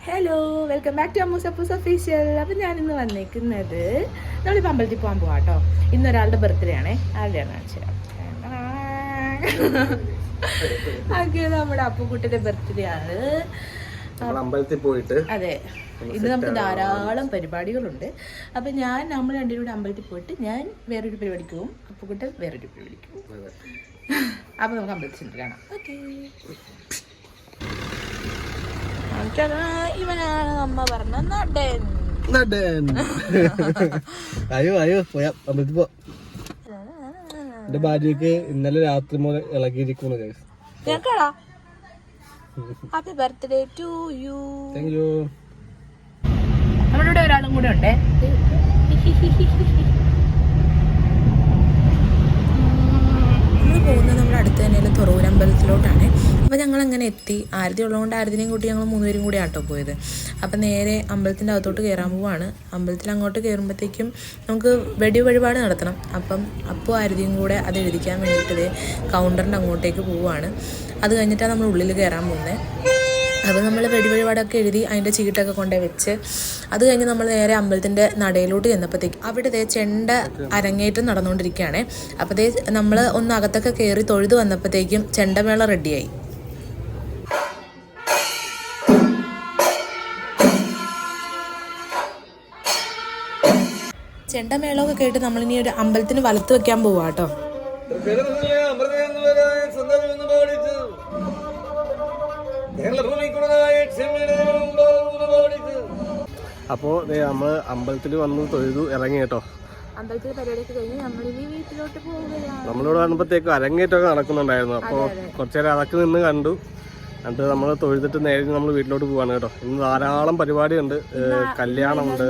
Hello welcome back to Ammus Appus official appam ഞാനിന്ന് വന്നേക്കുന്നത് നമ്മളിപ്പോൾ അമ്പലത്തിൽ പോകാൻ പോവാം കേട്ടോ ഇന്ന് ഒരാളുടെ ബർത്ത്ഡേ ആണേ. ആരുടെയാണ് കാണിച്ചു ഓക്കെ നമ്മുടെ അപ്പുക്കുട്ടിയുടെ ബർത്ത്ഡേ ആണ്. അമ്പലത്തിൽ പോയിട്ട് അതെ. ഇത് നമുക്ക് ധാരാളം പരിപാടികളുണ്ട്. അപ്പം ഞാൻ നമ്മൾ രണ്ടുപേരും കൂടെ അമ്പലത്തിൽ പോയിട്ട് ഞാൻ വേറൊരു പരിപാടിക്ക് പോവും അപ്പുക്കുട്ടൻ വേറൊരു പരിപാടിക്ക്. പോവും അപ്പം നമുക്ക് അമ്പലത്തിൽ ചെന്നിട്ട് കാണാം. ഓക്കെ ഇവനാണ് അമ്മ പറഞ്ഞ നടൻ. നടൻ. അയ്യോ അയ്യോ പോയാ അമ്പലത്തിൽ പോ. എന്റെ ഭാര്യക്ക് ഇന്നലെ രാത്രി മുതൽ ഇളകിയിരിക്കുന്നു guys കേക്കടാ happy birthday to you thank you നമ്മുടെ ഇവിടെ ഒരാളും കൂടെ ഉണ്ടേ നമ്മൾ പോകുന്നത് നമ്മുടെ അടുത്ത് തന്നെയുള്ള തുറവൂരമ്പലത്തിലോട്ടാണ് അപ്പോൾ ഞങ്ങൾ അങ്ങനെ എത്തി. ആരതി ഉള്ളതുകൊണ്ട് ആരതിനെയും കൂട്ടി ഞങ്ങൾ മൂന്നുപേരും കൂടി ആട്ടോ പോയത്. അപ്പോൾ നേരെ അമ്പലത്തിന്റെ അകത്തോട്ട് കയറാൻ പോവാണ്. അമ്പലത്തിൽ അങ്ങോട്ട് കയറുമ്പോഴത്തേക്കും നമുക്ക് വെടി വഴിപാട് നടത്തണം. അപ്പം അപ്പോൾ ആരതിയും കൂടെ അത് എഴുതിക്കാൻ വേണ്ടിയിട്ട് കൗണ്ടറിന്റെ അങ്ങോട്ടേക്ക് പോവുകയാണ് അത് കഴിഞ്ഞിട്ടാണ് നമ്മൾ ഉള്ളിൽ കയറാൻ പോകുന്നത് അപ്പോൾ നമ്മൾ വെടി വഴിപാടൊക്കെ എഴുതി അതിന്റെ ചീട്ടൊക്കെ കൊണ്ടേ വെച്ച് അത് കഴിഞ്ഞ് നമ്മൾ നേരെ അമ്പലത്തിന്റെ നടയിലോട്ട് ചെന്നപ്പോഴത്തേക്ക് അവിടെ ദേ ചെണ്ട അരങ്ങേറ്റം നടന്നുകൊണ്ടിരിക്കുകയാണ് അപ്പോൾ ദേ നമ്മൾ ഒന്ന് അകത്തൊക്കെ കയറി തൊഴുത് വന്നപ്പോഴത്തേക്കും ചെണ്ടമേള റെഡിയായി ചെണ്ടമേളമൊക്കെ കേട്ട് നമ്മളിനി ഒരു അമ്പലത്തിന് വലത്ത് വെക്കാൻ പോവാ കേട്ടോ. അപ്പോ നമ്മൾ നമ്മൾ അമ്പലത്തിൽ വന്ന് തൊഴുതു ഇറങ്ങി കേട്ടോ. അമ്പലത്തിൽ പരിപാടിയൊക്കെ കഴിഞ്ഞ് നമ്മളിനി വീട്ടിലോട്ട് പോവുകയാണ്. നമ്മളിവിടെ വന്നപ്പോഴത്തേക്ക് അരങ്ങേറ്റമൊക്കെ നടക്കുന്നുണ്ടായിരുന്നു. അപ്പോൾ കുറച്ചേരം അതൊക്കെ നിന്ന് കണ്ടു. എന്നിട്ട് നമ്മൾ തൊഴുതിട്ട് നേരെ നമ്മൾ വീട്ടിലോട്ട് പോവാണ് കേട്ടോ. ഇന്ന് ധാരാളം പരിപാടിയുണ്ട്. ഉണ്ട് കല്യാണമുണ്ട്.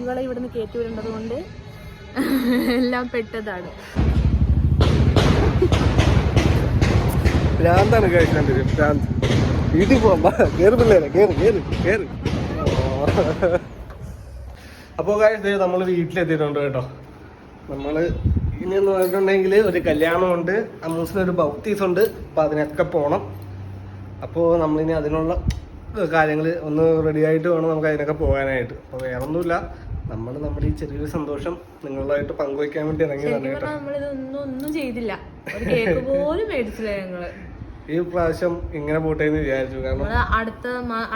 ഇവളെ ഇവിടുന്ന് കയറ്റി വിടേണ്ടത് കൊണ്ട് എല്ലാം പെട്ടതാണ്. ഭ്രാന്താണ് കഴിക്കാൻ തരും ഭ്രാന്ത്. വീട്ടിൽ പോവാ കേറ് പിള്ളേരെ കേറ് കേറ് കേറ്. അപ്പോൾ കഴിച്ച് നമ്മൾ വീട്ടിലെത്തിയിട്ടുണ്ട് കേട്ടോ. നമ്മൾ ഇനി എന്ന് പറഞ്ഞിട്ടുണ്ടെങ്കിൽ ഒരു കല്യാണമുണ്ട്. അമ്മൂസിനൊരു ബൗത്തീസ് ഉണ്ട്. അപ്പോൾ അതിനൊക്കെ പോകണം അപ്പോൾ നമ്മളിനി അതിനുള്ള കാര്യങ്ങൾ ഒന്ന് റെഡി ആയിട്ട് വേണം നമുക്ക് അതിനൊക്കെ പോകാനായിട്ട്. അപ്പോൾ വേറെ ഒന്നുമില്ല നമ്മൾ നമ്മുടെ ഈ ചെറിയൊരു സന്തോഷം നിങ്ങളുമായിട്ട് പങ്കുവയ്ക്കാൻ വേണ്ടി ഇറങ്ങിയതാണ് കേട്ടോ. നമ്മളിതൊന്നും ഒന്നും ചെയ്തില്ല. ഒരു കേക്ക് പോലും മേടിച്ചില്ല ഞങ്ങൾ. ഈ പ്രാവശ്യം ഇങ്ങനെ പോട്ടെ എന്ന് വിചാരിച്ചു. കാരണം അടുത്ത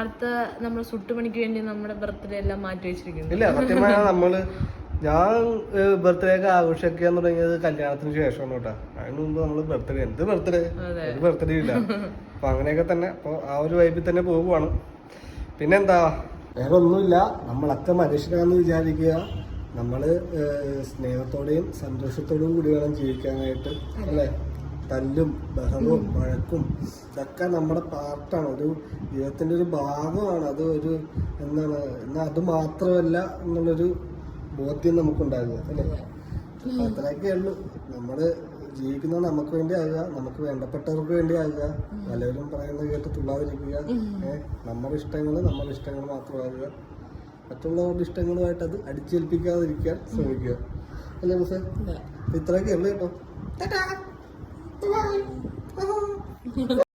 അടുത്ത നമ്മുടെ സുട്ടുമണിക്ക് വേണ്ടി നമ്മുടെ ബർത്ത്ഡേ എല്ലാം മാറ്റി വെച്ചിരിക്കുന്നു. ഇല്ല സത്യമായ നമ്മൾ ഞാൻ ബർത്ത്ഡേ ഒക്കെ ആഘോഷിക്കാൻ തുടങ്ങിയത് കല്യാണത്തിന് ശേഷമാണ് കേട്ടോ. അതിന് മുമ്പ് നമ്മൾ ബർത്ത്ഡേ എന്ത് ബർത്ത്ഡേ ഒരു ബർത്ത്ഡേ ഇല്ല. അപ്പൊ അങ്ങനെയൊക്കെ തന്നെ. അപ്പൊ ആ ഒരു വൈബിൽ തന്നെ പോകുവാണ്. പിന്നെന്താ? വേറെ ഒന്നുമില്ല നമ്മളൊക്കെ മനുഷ്യരാന്ന് വിചാരിക്കുക. നമ്മൾ സ്നേഹത്തോടെയും സന്തോഷത്തോടും കൂടി വേണം ജീവിക്കാനായിട്ട്. അല്ലേ? തല്ലും ബഹളവും വഴക്കും ഇതൊക്കെ നമ്മുടെ പാർട്ടാണ് ഒരു ജീവിതത്തിന്റെ ഒരു ഭാഗമാണ്. അത് ഒരു എന്താണ് എന്നാൽ അത് മാത്രമല്ല എന്നുള്ളൊരു ബോധ്യം നമുക്കുണ്ടാകുക അല്ലേ? അത്രയൊക്കെ ഉള്ളൂ. നമ്മൾ ജീവിക്കുന്നത് നമുക്ക് വേണ്ടി ആകുക നമുക്ക് വേണ്ടപ്പെട്ടവർക്ക് വേണ്ടി ആകുക പലരും പറയുന്നത് കേട്ട് തുള്ളാതിരിക്കുക. നമ്മുടെ ഇഷ്ടങ്ങൾ നമ്മുടെ ഇഷ്ടങ്ങൾ മാത്രമാകുക മറ്റുള്ളവരുടെ ഇഷ്ടങ്ങളുമായിട്ട് അത് അടിച്ചേൽപ്പിക്കാതിരിക്കാൻ ശ്രമിക്കുക. അല്ലേ മിസ്സേ? ഇത്രയൊക്കെ ഉള്ളു കേട്ടോ.